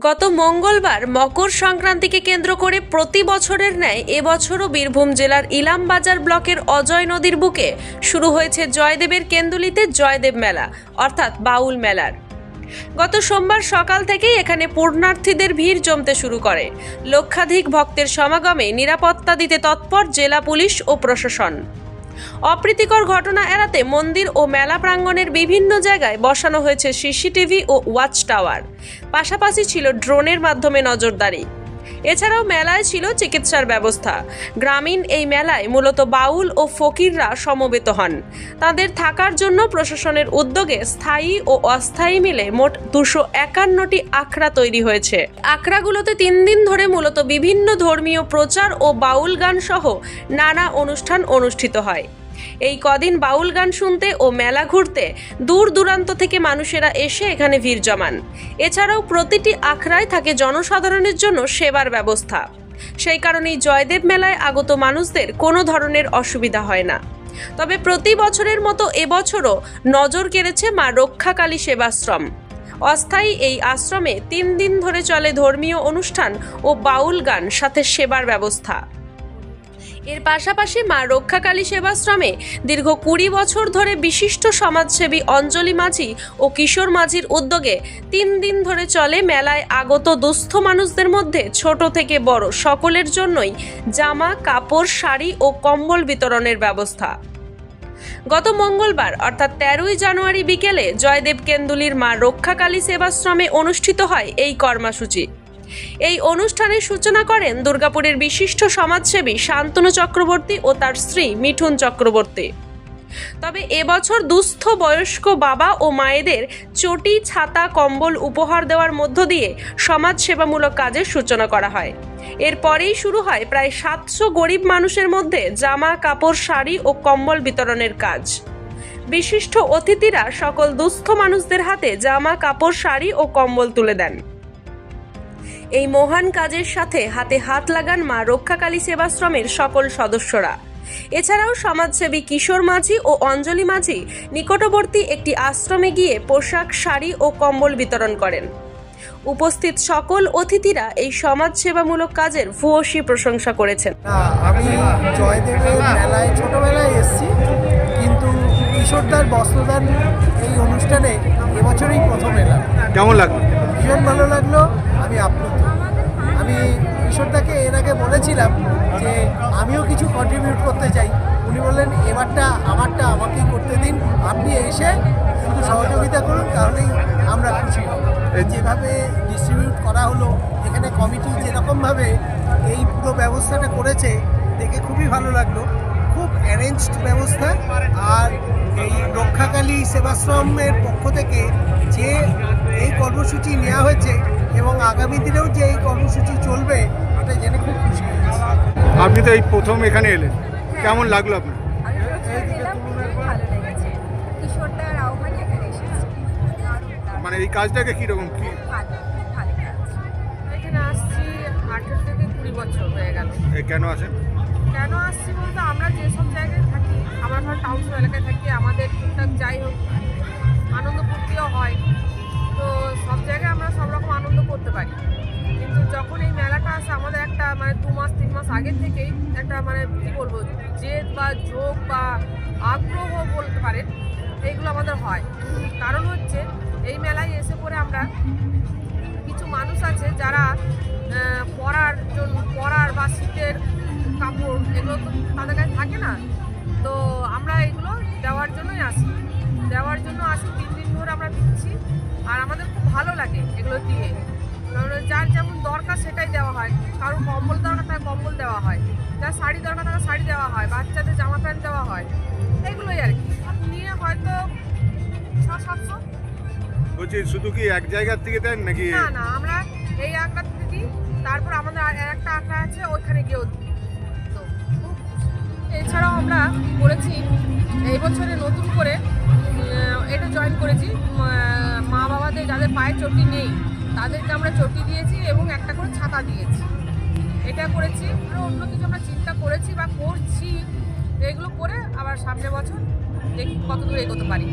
গত মঙ্গলবার মকর সংক্রান্তিকে কেন্দ্র করে প্রতি বছরের ন্যায় এবছরও বীরভূম জেলার ইলামবাজার ব্লকের অজয় নদীর বুকে শুরু হয়েছে জয়দেবের কেন্দুলিতে জয়দেব মেলা, অর্থাৎ বাউল মেলার। গত সোমবার সকাল থেকেই এখানে পূর্ণার্থীদের ভিড় জমতে শুরু করে। লক্ষাধিক ভক্তের সমাগমে নিরাপত্তা দিতে তৎপর জেলা পুলিশ ও প্রশাসন। অপ্রীতিকর ঘটনা এড়াতে মন্দির ও মেলা প্রাঙ্গণের বিভিন্ন জায়গায় বসানো হয়েছে সিসিটিভি ও ওয়াচ টাওয়ার পাশাপাশি ছিল ড্রোনের মাধ্যমে নজরদারি। এছাড়াও মেলায় ছিল চিকিৎসার ব্যবস্থা। গ্রামীণ এই মেলায় মূলত বাউল ও ফকিররা সমবেত হন। তাদের থাকার জন্য প্রশাসনের উদ্যোগে স্থায়ী ও অস্থায়ী মিলে মোট দুশো একান্নটি আখড়া তৈরি হয়েছে। আখড়াগুলোতে তিন দিন ধরে মূলত বিভিন্ন ধর্মীয় প্রচার ও বাউল গান সহ নানা অনুষ্ঠান অনুষ্ঠিত হয়। এই কদিন বাউল গান শুনতে ও মেলা ঘুরতে দূর দূরান্ত থেকে মানুষেরা এসে এখানে ভিড় জমান। এছাড়াও প্রতিটি আখড়ায় থাকে জনসাধারণের জন্য সেবার ব্যবস্থা। সেই কারণেই জয়দেব মেলায় আগত মানুষদের কোনো ধরনের অসুবিধা হয় না। তবে প্রতি বছরের মতো এবছরও নজর কেড়েছে মা রক্ষাকালী সেবাশ্রম। অস্থায়ী এই আশ্রমে তিন দিন ধরে চলে ধর্মীয় অনুষ্ঠান ও বাউল গান, সাথে সেবার ব্যবস্থা। এর পাশাপাশি মা রক্ষাকালী সেবাশ্রমে দীর্ঘ কুড়ি বছর ধরে বিশিষ্ট সমাজসেবী অঞ্জলি মাঝি ও কিশোর মাঝির উদ্যোগে তিন দিন ধরে চলে মেলায় আগত দুস্থ মানুষদের মধ্যে ছোট থেকে বড় সকলের জন্যই জামা, কাপড়, শাড়ি ও কম্বল বিতরণের ব্যবস্থা। গত মঙ্গলবার, অর্থাৎ তেরোই জানুয়ারি বিকেলে জয়দেব কেন্দুলির মা রক্ষাকালী সেবাশ্রমে অনুষ্ঠিত হয় এই কর্মসূচি। এই অনুষ্ঠানের সূচনা করেন দুর্গাপুরের বিশিষ্ট সমাজসেবী শান্তনু চক্রবর্তী ও তার স্ত্রী মিঠুন চক্রবর্তী। তবে এবছর দুস্থ বয়স্ক বাবা ও মায়েদের চটি, ছাতা, কম্বল উপহার দেওয়ার মধ্য দিয়ে সমাজসেবামূলক কাজের সূচনা করা হয়। এরপরেই শুরু হয় প্রায় সাতশো গরিব মানুষের মধ্যে জামা, কাপড়, শাড়ি ও কম্বল বিতরণের কাজ। বিশিষ্ট অতিথিরা সকল দুস্থ মানুষদের হাতে জামা, কাপড়, শাড়ি ও কম্বল তুলে দেন। এই মহান কাজের সাথে হাতে হাত লাগান মা রক্ষাকালী সেবাশ্রমের সকল সদস্যরা। এছাড়াও সমাজসেবী কিশোর মাঝি ও অঞ্জলি মাঝি নিকটবর্তী একটি আশ্রমে গিয়ে পোশাক শাড়ি ও কম্বল বিতরণ করেন। উপস্থিত সকল অতিথিরা এই সমাজ সমাজসেবামূলক কাজের ভূয়সী প্রশংসা করেছেন। আমি জয়দেবের মেলায় ছোটবেলায় এসেছি কিন্তু কিশোরদার বস্ত্রদান এই অনুষ্ঠানে এবছরই প্রথম এলাম। কেমন লাগল? ভীষণ ভালো লাগল আমি আপ্লুত আমি কিশোরদাকে এর আগে বলেছিলাম যে আমিও কিছু কন্ট্রিবিউট করতে চাই। উনি বললেন এবারটা আমারটা আমাকেই করতে দিন। আপনি এসে শুধু সহযোগিতা করুন তাহলেই আমরা খুশি হব। যেভাবে ডিস্ট্রিবিউট করা হলো এখানে কমিটি যেরকমভাবে এই পুরো ব্যবস্থাটা করেছে দেখে খুবই ভালো লাগল। খুব অ্যারেঞ্জড ব্যবস্থা। আর এই রক্ষাকালী সেবাশ্রমের পক্ষ থেকে যে এই কর্মসূচি নেওয়া হয়েছে এবং আগামী দিনেও যে এই কর্মসূচি চলবে এটা জেনে খুব খুশি হয়েছে। আপনি তো এই প্রথম এখানে এলেন। কেমন লাগল আপনার? মানে এই কাজটাকে কীরকম? কি? হয়ে কেন আছেন কেন আসছি বলতে ধর এলাকায় থাকি, আমাদের টুকটাক যাই হোক, আনন্দ ফুর্তিও হয়। তো সব জায়গায় আমরা সব রকম আনন্দ করতে পারি। কিন্তু যখন এই মেলাটা আসে, আমাদের একটা মানে দু মাস, তিন মাস আগের থেকেই একটা মানে কী বলব, জেদ বা ঝোঁক বা আগ্রহ বলতে পারেন, এইগুলো আমাদের হয়। কারণ হচ্ছে, এই মেলায় এসে পরে আমরা কিছু মানুষ আছে যারা পড়ার জন্য পড়ার বা শীতের কাপড়, এগুলো তো তাদের কাছে থাকে না। তো আমরা এগুলো দেওয়ার জন্যই আসি। দেওয়ার জন্য আসি তিন দিন ধরে আমরা দিচ্ছি। আর আমাদের খুব ভালো লাগে এগুলো দিয়ে। যার যেমন দরকার সেটাই দেওয়া হয়। কারও কম্বল দরকার থাকে কম্বল দেওয়া হয়। যার শাড়ি দরকার থাকে শাড়ি দেওয়া হয়। বাচ্চাদের জামা প্যান্ট দেওয়া হয়। এগুলোই আর কি। নিয়ে হয়তো ছ সাতশো। বলছি শুধু কি এক জায়গার থেকে দেন নাকি? না না আমরা এই আঁকড়া থেকে দিই। তারপর আমাদের আর একটা আঁকড়া আছে ওইখানে গিয়েও দিই। তো এছাড়াও আমরা এই বছরে নতুন করে এটা জয়েন করেছি। মা বাবাদের যাদের পায়ে চটি নেই, তাদেরকে আমরা চটি দিয়েছি এবং একটা করে ছাতা দিয়েছি। এটা করেছি আরও অন্য কিছু আমরা চিন্তা করেছি বা করছি, এগুলো করে আবার সামনে বছর দেখি কত দূর এগোতে পারি।